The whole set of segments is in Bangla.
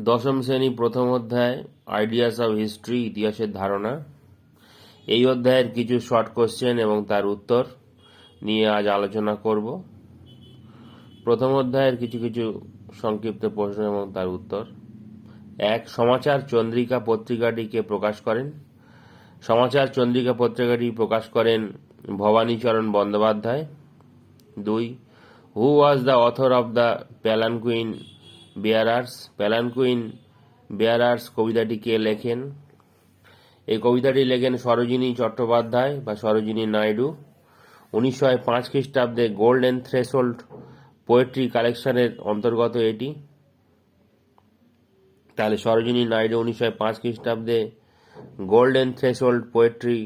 দশম শ্রেণি প্রথম অধ্যায় আইডিয়াস অফ হিস্ট্রি ইতিহাসের ধারণা। এই অধ্যায়ের কিছু শর্ট কোশ্চেন এবং তার উত্তর নিয়ে আজ আলোচনা করব। প্রথম অধ্যায়ের কিছু কিছু সংক্ষিপ্ত প্রশ্ন এবং তার উত্তর। এক, সমাচার চন্দ্রিকা পত্রিকাটিকে প্রকাশ করেন। সমাচার চন্দ্রিকা পত্রিকাটি প্রকাশ করেন ভবানীচরণ বন্দ্যোপাধ্যায়। দুই who was the author of the palanquin bearers, palanquin, bearers কবিতাটি কে লেখেন। এই কবিতাটি লেখেন সরোজিনী চট্টোপাধ্যায় বা সরোজিনী নাইডু। উনিশশো পাঁচ খ্রিস্টাব্দে গোল্ডেন থ্রেশোল্ড পোয়েট্রি কালেকশনের অন্তর্গত এটি। তাহলে সরোজিনী নাইডু উনিশশো পাঁচ খ্রিস্টাব্দে গোল্ডেন থ্রেশোল্ড পোয়েট্রি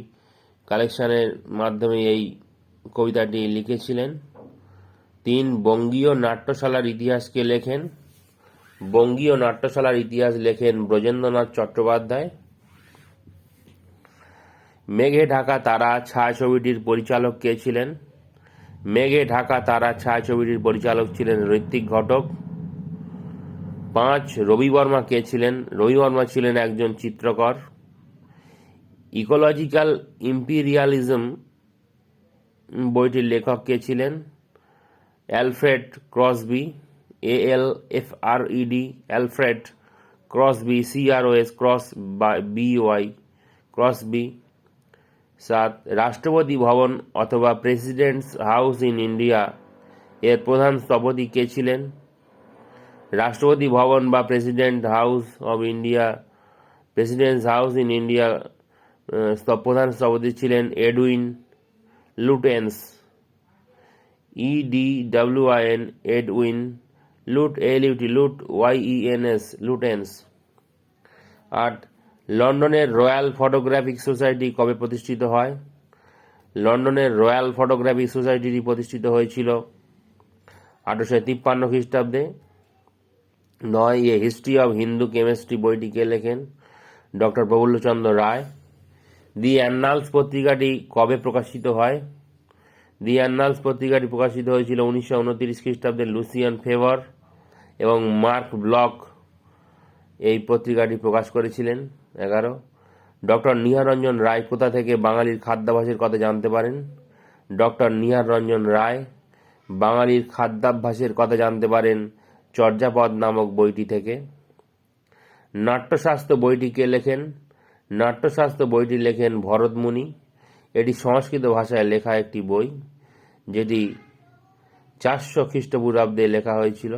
কালেকশনের মাধ্যমে এই কবিতাটি লিখেছিলেন। তিন বঙ্গীয় নাট্যশালার ইতিহাসকে লেখেন। বঙ্গীয় নাট্যশালার ইতিহাস লেখেন ব্রজেন্দ্রনাথ চট্টোপাধ্যায়। মেঘে ঢাকা তারা ছায়াছবিটির পরিচালক কে ছিলেন? মেঘে ঢাকা তারা ছায়াছবিটির পরিচালক ছিলেন ঋত্বিক ঘটক। পাঁচ, রবি বর্মা কে ছিলেন? রবি বর্মা ছিলেন একজন চিত্রকর। ইকোলজিক্যাল ইম্পিরিয়ালিজম বইটির লেখক কে ছিলেন? Alfred Crosby. A L F R E D Alfred Crosby C R O S cross B Y Crosby সাত রাষ্ট্রপতি ভবন অথবা প্রেসিডেন্টস হাউস ইন ইন্ডিয়া এর প্রধান স্থপতি কে ছিলেন? রাষ্ট্রপতি ভবন বা president house of India presidents house in India প্রধান স্থপতি ছিলেন Edwin Lutyens E D W I N Edwin Lut L U T Lut, Y, E, N, S Lutyens আট লন্ডনের রয়্যাল ফটোগ্রাফিক সোসাইটি কবে প্রতিষ্ঠিত হয়? লন্ডনের রয়্যাল ফটোগ্রাফিক সোসাইটিটি প্রতিষ্ঠিত হয়েছিল আঠারোশো তিপ্পান্ন খ্রিস্টাব্দে। নয়, a, history of Hindu chemistry বইটিকে লেখেন? Doctor Prafulla Chandra Ray. The annals পত্রিকাটি কবে প্রকাশিত হয়? দি অ্যানালস পত্রিকাটি প্রকাশিত হয়েছিল উনিশশো উনত্রিশ খ্রিস্টাব্দে লুসিয়ান ফেভার এবং মার্ক ব্লক এই পত্রিকাটি প্রকাশ করেছিলেন, এগারো। ডক্টর নিহার রঞ্জন রায় কোথা থেকে বাঙালির খাদ্যাভ্যাসের কথা জানতে পারেন? ডক্টর নিহার রঞ্জন রায় বাঙালির খাদ্যাভ্যাসের কথা জানতে পারেন চর্যাপদ নামক বইটি থেকে। নাট্যশাস্ত্র বইটি কে লেখেন? নাট্যশাস্ত্র বইটি লেখেন ভরতমুনি এটি সংস্কৃত ভাষায় লেখা একটি বই। যেটি চারশো খ্রিস্টপূর্বাব্দে লেখা হয়েছিল।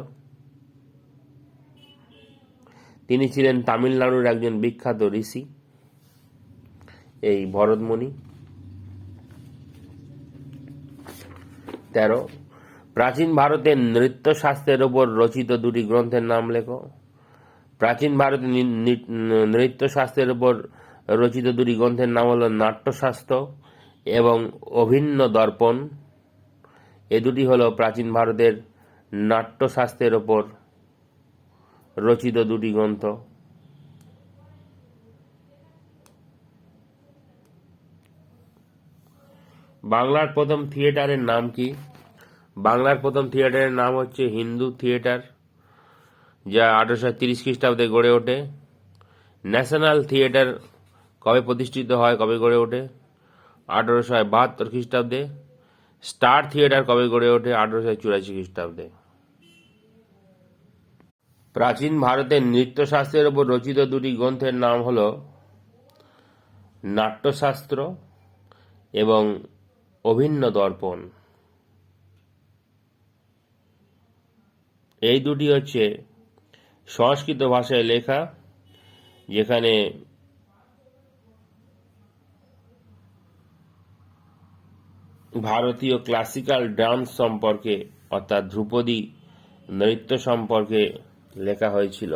তিনি ছিলেন তামিলনাড়ুর একজন বিখ্যাত ঋষি, এই ভরতমণি তেরো, প্রাচীন ভারতের নৃত্যশাস্ত্রের ওপর রচিত দুটি গ্রন্থের নাম লেখো। প্রাচীন ভারতের নৃত্যশাস্ত্রের ওপর রচিত দুটি গ্রন্থের নাম হল নাট্যশাস্ত্র এবং অভিন্ন দর্পণ। এ দুটি হল প্রাচীন ভারতের নাট্যশাস্ত্রের ওপর রচিত দুটি গ্রন্থ। বাংলার প্রথম থিয়েটারের নাম কি? বাংলার প্রথম থিয়েটারের নাম হচ্ছে হিন্দু থিয়েটার, যা আঠারোশো তিরিশ খ্রিস্টাব্দে গড়ে ওঠে। ন্যাশনাল থিয়েটার কবে প্রতিষ্ঠিত হয়, কবে গড়ে ওঠে? আঠারোশো বাহাত্তর খ্রিস্টাব্দে। স্টার থিয়েটার কবে গড়ে ওঠে আঠারোশো চুরাশি খ্রিস্টাব্দে? প্রাচীন ভারতের নৃত্যশাস্ত্রের ওপর রচিত দুটি গ্রন্থের নাম হল নাট্যশাস্ত্র এবং অভিন্ন দর্পণ। এই দুটি হচ্ছে সংস্কৃত ভাষায় লেখা, যেখানে ভারতীয় ক্লাসিক্যাল ডান্স সম্পর্কে অর্থাৎ ধ্রুপদী নৃত্য সম্পর্কে লেখা হয়েছিল।